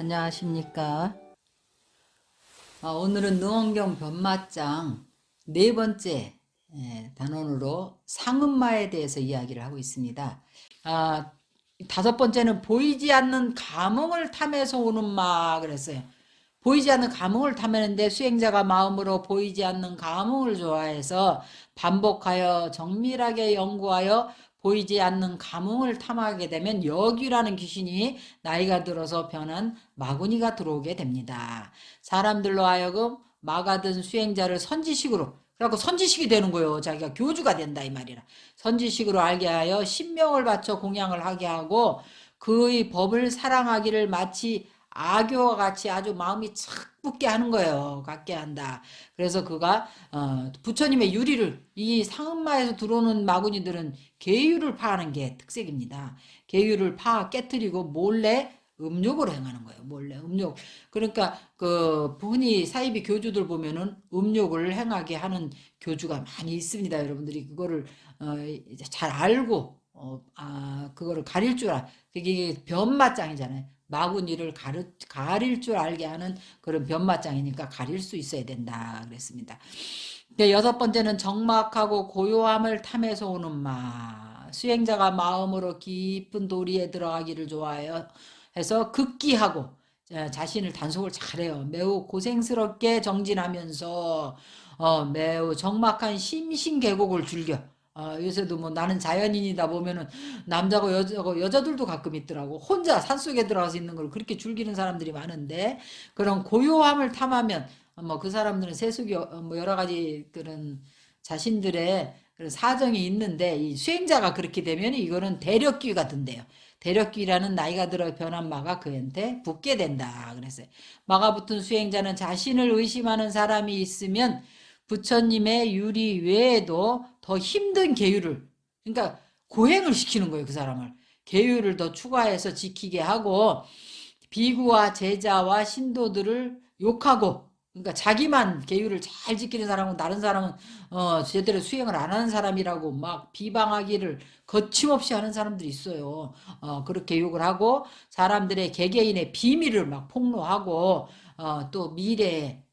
안녕하십니까. 아, 오늘은 능원경 변마장 네 번째 예, 단원으로 상음마에 대해서 이야기를 하고 있습니다. 아, 다섯 번째는 보이지 않는 감흥을 탐해서 오는 마 그랬어요. 보이지 않는 감흥을 탐하는데 수행자가 마음으로 보이지 않는 감흥을 좋아해서 반복하여 정밀하게 연구하여 보이지 않는 감흥을 탐하게 되면 여귀라는 귀신이 나이가 들어서 변한 마구니가 들어오게 됩니다. 사람들로 하여금 마가든 수행자를 선지식으로 그래갖고 선지식이 되는 거예요. 자기가 교주가 된다 이 말이라. 선지식으로 알게 하여 신명을 바쳐 공양을 하게 하고 그의 법을 사랑하기를 마치 아교와 같이 아주 마음이 착 붙게 하는 거예요. 갖게 한다. 그래서 그가 어, 부처님의 유리를 이 상음마에서 들어오는 마구니들은 계유를 파하는 게 특색입니다. 계유를 파 깨뜨리고 몰래 음욕을 행하는 거예요. 몰래 음욕. 그러니까 그 흔히 사이비 교주들 보면은 음욕을 행하게 하는 교주가 많이 있습니다. 여러분들이 그거를 어, 잘 알고 어, 아, 그거를 가릴 줄 알. 그게 변마장이잖아요. 마구니를 가르, 가릴 줄 알게 하는 그런 변마장이니까 가릴 수 있어야 된다 그랬습니다. 네, 여섯 번째는 정막하고 고요함을 탐해서 오는 마. 수행자가 마음으로 깊은 도리에 들어가기를 좋아해요. 해서 극기하고 자신을 단속을 잘해요. 매우 고생스럽게 정진하면서 어, 매우 정막한 심신계곡을 즐겨. 어, 요새도 뭐 나는 자연인이다 보면은 남자고 여자고 여자들도 가끔 있더라고. 혼자 산속에 들어가서 있는 걸 그렇게 즐기는 사람들이 많은데 그런 고요함을 탐하면 뭐 그 사람들은 세속이 어, 뭐 여러 가지 그런 자신들의 그런 사정이 있는데 이 수행자가 그렇게 되면 이거는 대력귀 같은데요. 대력귀라는 나이가 들어 변한 마가 그한테 붙게 된다. 그랬어요. 마가 붙은 수행자는 자신을 의심하는 사람이 있으면 부처님의 유리 외에도 더 힘든 계율을 그러니까 고행을 시키는 거예요 그 사람을 계율을 더 추가해서 지키게 하고 비구와 제자와 신도들을 욕하고 그러니까 자기만 계율을 잘 지키는 사람은 다른 사람은 어 제대로 수행을 안 하는 사람이라고 막 비방하기를 거침없이 하는 사람들이 있어요. 어 그렇게 욕을 하고 사람들의 개개인의 비밀을 막 폭로하고 어 또 미래에 어,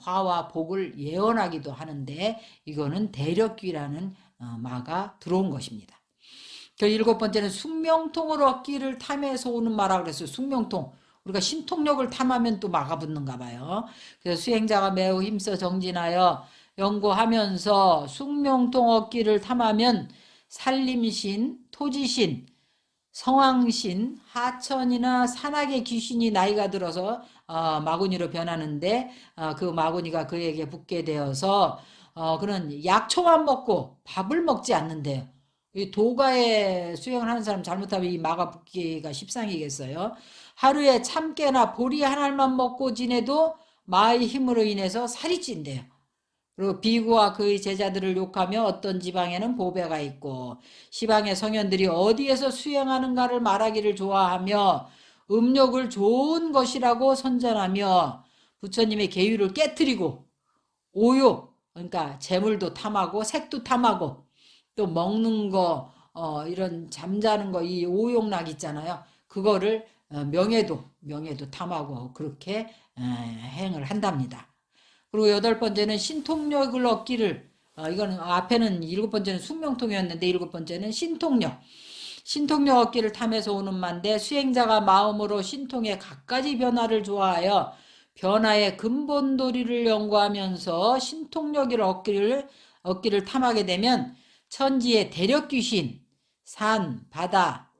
화와 복을 예언하기도 하는데 이거는 대력귀라는 어, 마가 들어온 것입니다. 그 일곱 번째는 숙명통을 얻기를 탐해서 오는 마라 그랬어요. 숙명통. 우리가 신통력을 탐하면 또 마가 붙는가 봐요. 그래서 수행자가 매우 힘써 정진하여 연구하면서 숙명통 얻기를 탐하면 살림신, 토지신, 성황신, 하천이나 산악의 귀신이 나이가 들어서 어, 마구니로 변하는데 어, 그 마구니가 그에게 붙게 되어서 어, 그런 약초만 먹고 밥을 먹지 않는데요. 이 도가에 수행을 하는 사람 잘못하면 이 마가 붙기가 십상이겠어요. 하루에 참깨나 보리 한 알만 먹고 지내도 마의 힘으로 인해서 살이 찐대요. 그리고 비구와 그의 제자들을 욕하며 어떤 지방에는 보배가 있고 시방의 성현들이 어디에서 수행하는가를 말하기를 좋아하며 음욕을 좋은 것이라고 선전하며 부처님의 계율을 깨뜨리고 오욕 그러니까 재물도 탐하고 색도 탐하고 또 먹는 거 어, 이런 잠자는 거 이 오욕락 있잖아요. 그거를 어, 명예도 명예도 탐하고 그렇게 에, 행을 한답니다. 그리고 여덟 번째는 신통력을 얻기를 어, 이거는 앞에는 일곱 번째는 숙명통이었는데 일곱 번째는 신통력. 신통력 얻기를 탐해서 오는 만데 수행자가 마음으로 신통의 갖가지 변화를 좋아하여 변화의 근본 도리를 연구하면서 신통력을 얻기를 얻기를 탐하게 되면 천지의 대력 귀신, 산, 바다,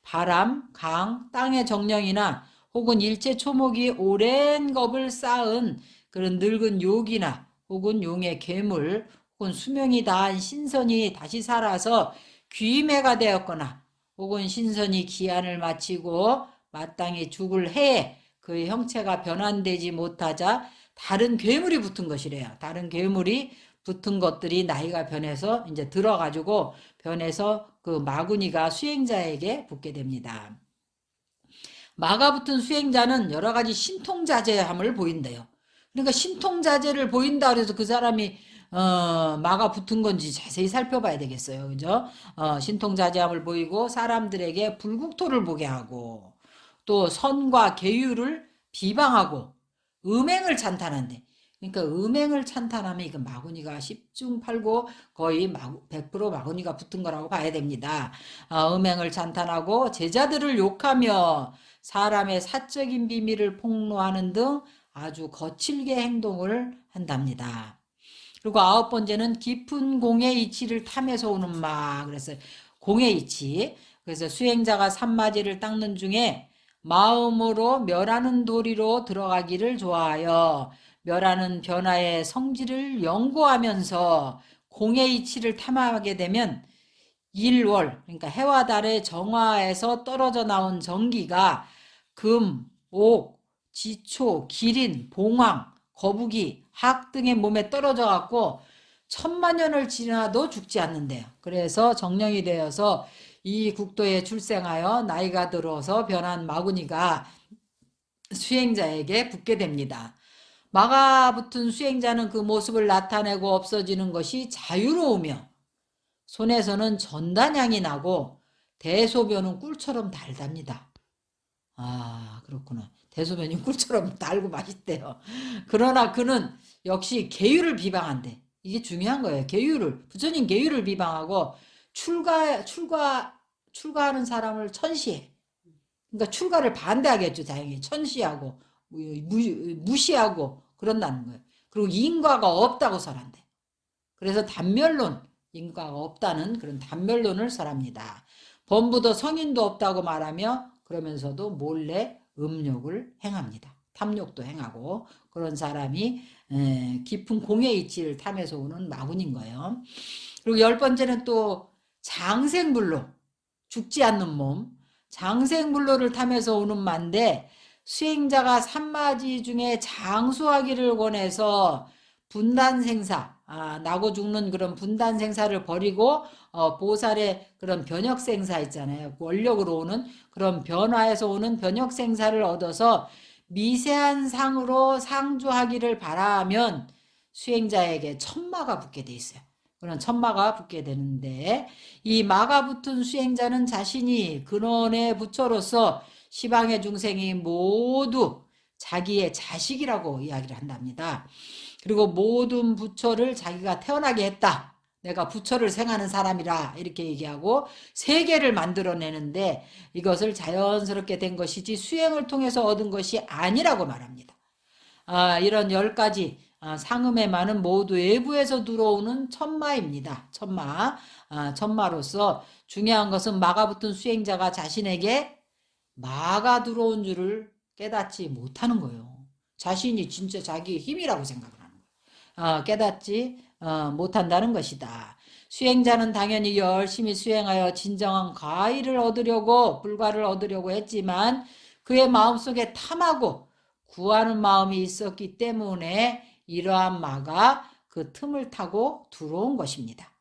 바람, 강, 땅의 정령이나 혹은 일체 초목이 오랜 겁을 쌓은 그런 늙은 욕이나 혹은 용의 괴물 혹은 수명이 다한 신선이 다시 살아서 귀매가 되었거나 혹은 신선이 기한을 마치고 마땅히 죽을 해에 그의 형체가 변환되지 못하자 다른 괴물이 붙은 것이래요. 다른 괴물이 붙은 것들이 나이가 변해서 이제 들어가지고 변해서 그 마구니가 수행자에게 붙게 됩니다. 마가 붙은 수행자는 여러 가지 신통자제함을 보인대요. 그러니까 신통자제를 보인다 그래서 그 사람이 어, 마가 붙은 건지 자세히 살펴봐야 되겠어요. 그죠? 어, 신통자제함을 보이고 사람들에게 불국토를 보게 하고 또 선과 계율을 비방하고 음행을 찬탄한대. 그러니까 음행을 찬탄하면 이거 마구니가 10중 8구 거의 100% 마구니가 붙은 거라고 봐야 됩니다. 어, 음행을 찬탄하고 제자들을 욕하며 사람의 사적인 비밀을 폭로하는 등 아주 거칠게 행동을 한답니다. 그리고 아홉 번째는 깊은 공의 이치를 탐해서 오는 마. 그래서 공의 이치. 그래서 수행자가 산마지를 닦는 중에 마음으로 멸하는 도리로 들어가기를 좋아하여 멸하는 변화의 성질을 연구하면서 공의 이치를 탐하게 되면 일월 그러니까 해와 달의 정화에서 떨어져 나온 전기가 금, 옥, 지초, 기린, 봉황, 거북이, 학 등의 몸에 떨어져 갖고 천만 년을 지나도 죽지 않는데요. 그래서 정령이 되어서 이 국도에 출생하여 나이가 들어서 변한 마구니가 수행자에게 붙게 됩니다. 마가 붙은 수행자는 그 모습을 나타내고 없어지는 것이 자유로우며 손에서는 전단향이 나고 대소변은 꿀처럼 달답니다. 아 그렇구나. 대소변이 꿀처럼 달고 맛있대요. 그러나 그는 역시 계율을 비방한대. 이게 중요한 거예요. 계율을 부처님 계율을 비방하고 출가 출가 출가하는 사람을 천시해. 그러니까 출가를 반대하겠죠. 다행히 천시하고 무, 시하고 그런다는 거예요. 그리고 인과가 없다고 설한대. 그래서 단멸론 인과가 없다는 그런 단멸론을 설합니다. 범부도 성인도 없다고 말하며 그러면서도 몰래 음욕을 행합니다. 탐욕도 행하고 그런 사람이 깊은 공의 이치를 탐해서 오는 마군인 거예요. 그리고 열 번째는 또 장생불로 죽지 않는 몸 장생불로를 탐해서 오는 만데 수행자가 산마지 중에 장수하기를 권해서 분단 생사, 아, 나고 죽는 그런 분단 생사를 버리고 어, 보살의 그런 변혁 생사 있잖아요. 원력으로 오는 그런 변화에서 오는 변혁 생사를 얻어서 미세한 상으로 상주하기를 바라면 수행자에게 천마가 붙게 돼 있어요. 그런 천마가 붙게 되는데 이 마가 붙은 수행자는 자신이 근원의 부처로서 시방의 중생이 모두 자기의 자식이라고 이야기를 한답니다. 그리고 모든 부처를 자기가 태어나게 했다. 내가 부처를 생하는 사람이라 이렇게 얘기하고 세계를 만들어내는데 이것을 자연스럽게 된 것이지 수행을 통해서 얻은 것이 아니라고 말합니다. 아, 이런 열 가지 아, 상음의 마는 모두 외부에서 들어오는 천마입니다. 천마. 아, 천마로서 중요한 것은 마가 붙은 수행자가 자신에게 마가 들어온 줄을 깨닫지 못하는 거예요. 자신이 진짜 자기의 힘이라고. 어, 깨닫지 어, 못한다는 것이다. 수행자는 당연히 열심히 수행하여 진정한 과일을 얻으려고 불과를 얻으려고 했지만 그의 마음속에 탐하고 구하는 마음이 있었기 때문에 이러한 마가 그 틈을 타고 들어온 것입니다.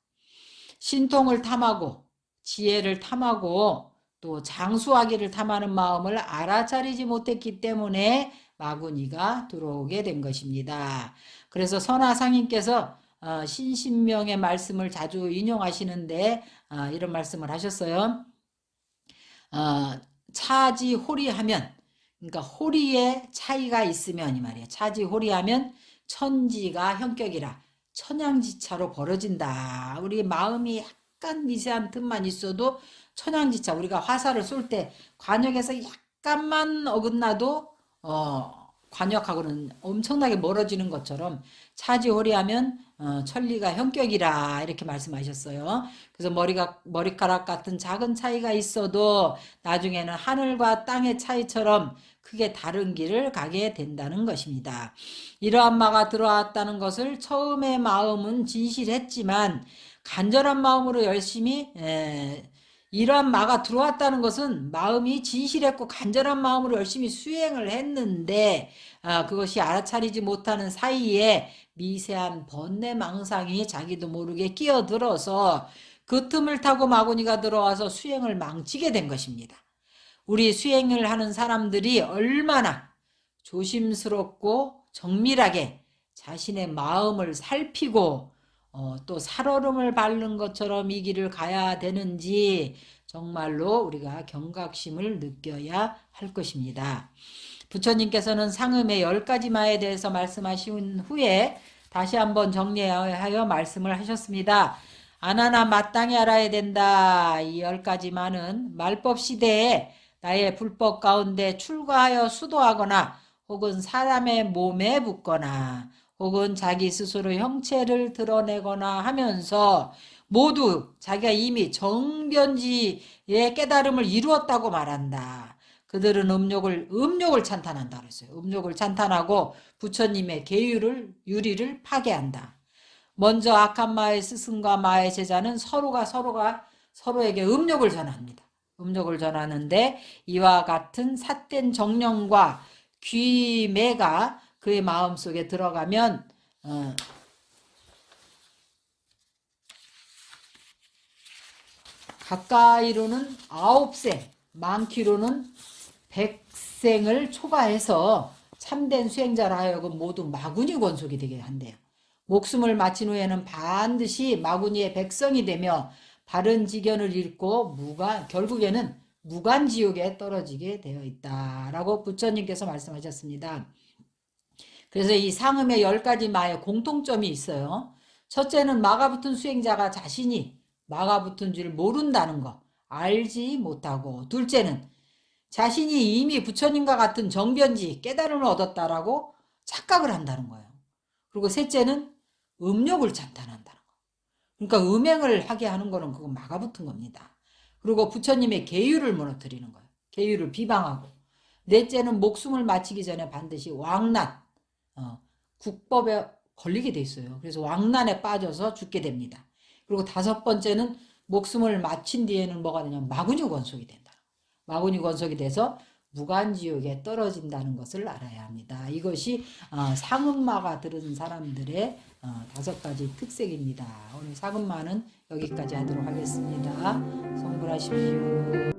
신통을 탐하고 지혜를 탐하고 또 장수하기를 탐하는 마음을 알아차리지 못했기 때문에 마구니가 들어오게 된 것입니다. 그래서 선화상인께서 어, 신신명의 말씀을 자주 인용하시는데 어, 이런 말씀을 하셨어요. 어, 차지 호리하면 그러니까 호리에 차이가 있으면 이 말이에요. 차지 호리하면 천지가 현격이라 천양지차로 벌어진다. 우리 마음이 약간 미세한 틈만 있어도 천양지차 우리가 화살을 쏠 때 관역에서 약간만 어긋나도 어 관역하고는 엄청나게 멀어지는 것처럼 차지호리하면 어, 천리가 현격이라 이렇게 말씀하셨어요. 그래서 머리가 머리카락 같은 작은 차이가 있어도 나중에는 하늘과 땅의 차이처럼 크게 다른 길을 가게 된다는 것입니다. 이러한 마가 들어왔다는 것을 처음에 마음은 진실했지만 간절한 마음으로 열심히 에, 이러한 마가 들어왔다는 것은 마음이 진실했고 간절한 마음으로 열심히 수행을 했는데 아, 그것이 알아차리지 못하는 사이에 미세한 번뇌 망상이 자기도 모르게 끼어들어서 그 틈을 타고 마구니가 들어와서 수행을 망치게 된 것입니다. 우리 수행을 하는 사람들이 얼마나 조심스럽고 정밀하게 자신의 마음을 살피고 어, 또 살얼음을 바른 것처럼 이 길을 가야 되는지 정말로 우리가 경각심을 느껴야 할 것입니다. 부처님께서는 상음의 열 가지 마에 대해서 말씀하신 후에 다시 한번 정리하여 말씀을 하셨습니다. 아나나 마땅히 알아야 된다. 이 열 가지 마는 말법 시대에 나의 불법 가운데 출가하여 수도하거나 혹은 사람의 몸에 붙거나 혹은 자기 스스로 형체를 드러내거나 하면서 모두 자기가 이미 정변지의 깨달음을 이루었다고 말한다. 그들은 음욕을 음욕을 찬탄한다 그랬어요. 음욕을 찬탄하고 부처님의 계율을 유리를 파괴한다. 먼저 악한 마의 스승과 마의 제자는 서로가 서로가 서로에게 음욕을 전합니다. 음욕을 전하는데 이와 같은 삿된 정령과 귀매가 그의 마음속에 들어가면 어, 가까이로는 아홉 생, 많기로는 백생을 초과해서 참된 수행자로 하여금 모두 마구니 권속이 되게 한대요. 목숨을 마친 후에는 반드시 마구니의 백성이 되며 바른 지견을 잃고 무관 결국에는 무간지옥에 떨어지게 되어 있다라고 부처님께서 말씀하셨습니다. 그래서 이 상음의 열 가지 마의 공통점이 있어요. 첫째는 마가 붙은 수행자가 자신이 마가 붙은 줄 모른다는 거 알지 못하고 둘째는 자신이 이미 부처님과 같은 정변지 깨달음을 얻었다라고 착각을 한다는 거예요. 그리고 셋째는 음욕을 찬탄한다는 거. 그러니까 음행을 하게 하는 거는 그거 막아 붙은 겁니다. 그리고 부처님의 계율을 무너뜨리는 거예요. 계율을 비방하고. 넷째는 목숨을 마치기 전에 반드시 왕난, 어, 국법에 걸리게 돼 있어요. 그래서 왕난에 빠져서 죽게 됩니다. 그리고 다섯 번째는 목숨을 마친 뒤에는 뭐가 되냐면 마구니 권속이 된다. 마구니 권속이 돼서 무간지옥에 떨어진다는 것을 알아야 합니다. 이것이 어, 상음마가 들은 사람들의 어, 다섯 가지 특색입니다. 오늘 상음마는 여기까지 하도록 하겠습니다. 성불하십시오.